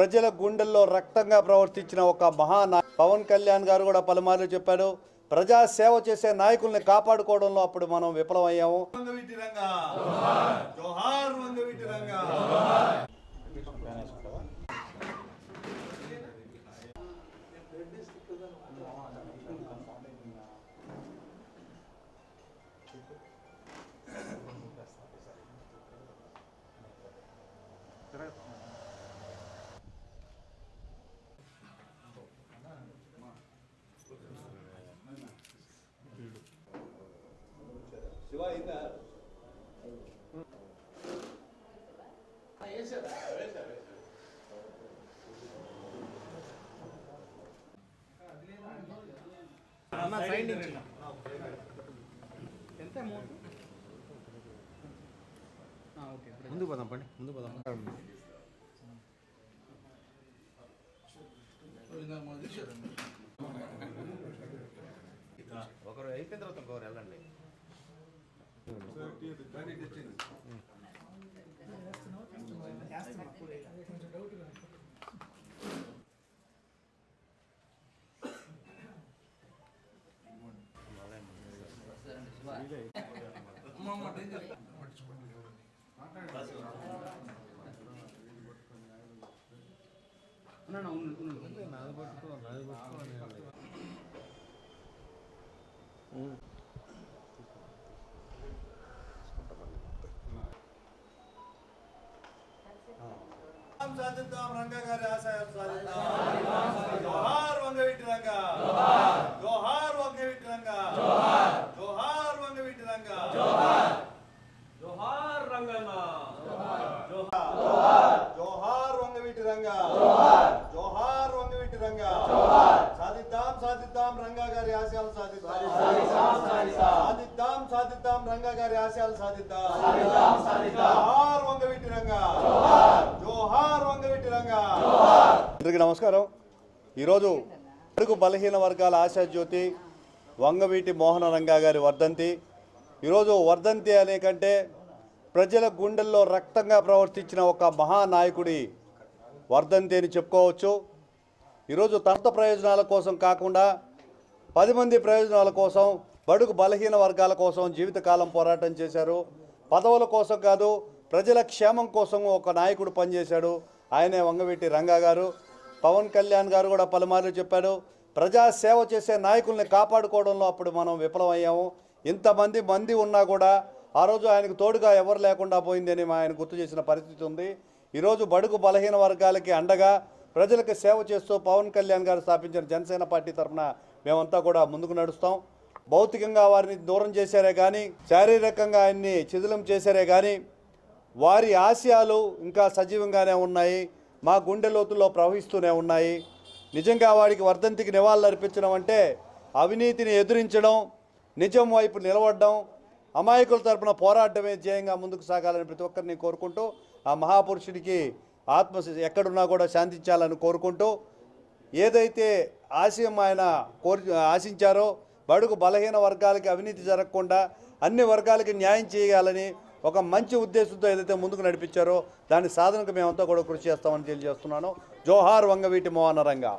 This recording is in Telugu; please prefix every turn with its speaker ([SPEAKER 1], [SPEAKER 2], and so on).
[SPEAKER 1] ప్రజల గుండెల్లో రక్తంగా ప్రవర్తించిన ఒక మహానా పవన్ కళ్యాణ్ గారు కూడా పలుమార్లు చెప్పాడు ప్రజా సేవ చేసే నాయకుల్ని కాపాడుకోవడంలో అప్పుడు మనం విఫలమయ్యాము.
[SPEAKER 2] వంగవీటి రంగా జోహార్ వంగవీటి రంగా
[SPEAKER 3] ముందు పోదాం పండి ముందు పోదాం ఒకరు అయిపోయిన తర్వాత ఇంకొకరు వెళ్ళండి నాది పట్టుకో నాది
[SPEAKER 2] సాధిద్దాం రంగా గారి ఆశయాలు సాధిద్దాం. జోహార్ వంగవీటి రంగా జోహార్ వంగవీటి రంగా జోహార్ వంగవీటి రంగా
[SPEAKER 4] జోహార్ రంగన్న.
[SPEAKER 2] జోహార్ వంగవీటి రంగా జోహార్ వంగవీటి రంగా సాధిద్దాం సాధిద్దాం రంగా గారి ఆశయాలు సాధిద్దాం. రంగా గారి ఆశయాలు సాధిద్దాం? జోహార్ వంగవీటి రంగా జోహార్ వంగవీటి రంగా
[SPEAKER 1] అందరికీ నమస్కారం. ఈరోజు అడుగు బలహీన వర్గాల ఆశాజ్యోతి వంగవీటి మోహన రంగా గారి వర్ధంతి. ఈరోజు వర్ధంతి అనే కంటే ప్రజల గుండెల్లో రక్తంగా ప్రవర్తించిన ఒక మహానాయకుడి వర్ధంతి అని చెప్పుకోవచ్చు. ఈరోజు తనత ప్రయోజనాల కోసం కాకుండా పది మంది ప్రయోజనాల కోసం బడుగు బలహీన వర్గాల కోసం జీవితకాలం పోరాటం చేశారు. పదవుల కోసం కాదు ప్రజల క్షేమం కోసం ఒక నాయకుడు పనిచేశాడు. ఆయనే వంగవీటి రంగా గారు. పవన్ కళ్యాణ్ గారు కూడా పలుమార్లు చెప్పాడు ప్రజా సేవ చేసే నాయకుల్ని కాపాడుకోవడంలో అప్పుడు మనం విఫలమయ్యాము. ఇంతమంది మంది ఉన్నా కూడా ఆ రోజు ఆయనకు తోడుగా ఎవరు లేకుండా పోయిందని ఆయన గుర్తు చేసిన పరిస్థితి ఉంది. ఈరోజు బడుగు బలహీన వర్గాలకి అండగా ప్రజలకు సేవ చేస్తూ పవన్ కళ్యాణ్ గారు స్థాపించిన జనసేన పార్టీ తరఫున మేమంతా కూడా ముందుకు నడుస్తాం. భౌతికంగా వారిని దూరం చేశారే కానీ శారీరకంగా ఆయన్ని చిదిలం చేశారే కానీ వారి ఆశయాలు ఇంకా సజీవంగానే ఉన్నాయి మా గుండె లోతుల్లో ప్రవహిస్తూనే ఉన్నాయి. నిజంగా వాడికి వర్ధంతికి నివాళులు అర్పించడం అంటే అవినీతిని ఎదిరించడం నిజం వైపు నిలబడడం అమాయకుల తరపున పోరాటమే ధ్యేయంగా ముందుకు సాగాలని ప్రతి ఒక్కరిని కోరుకుంటూ ఆ మహాపురుషుడికి ఆత్మ ఎక్కడున్నా కూడా శాంతించాలని కోరుకుంటూ ఏదైతే ఆశయం ఆయన కోరి ఆశించారో బడుగు బలహీన వర్గాలకి అవినీతి జరగకుండా అన్ని వర్గాలకి న్యాయం చేయాలని ఒక మంచి ఉద్దేశంతో ఏదైతే ముందుకు నడిపించారో దాని సాధనకు మేమంతా కూడా కృషి చేస్తామని తెలియజేస్తున్నాను. జోహార్ వంగవీటి మోహనరంగా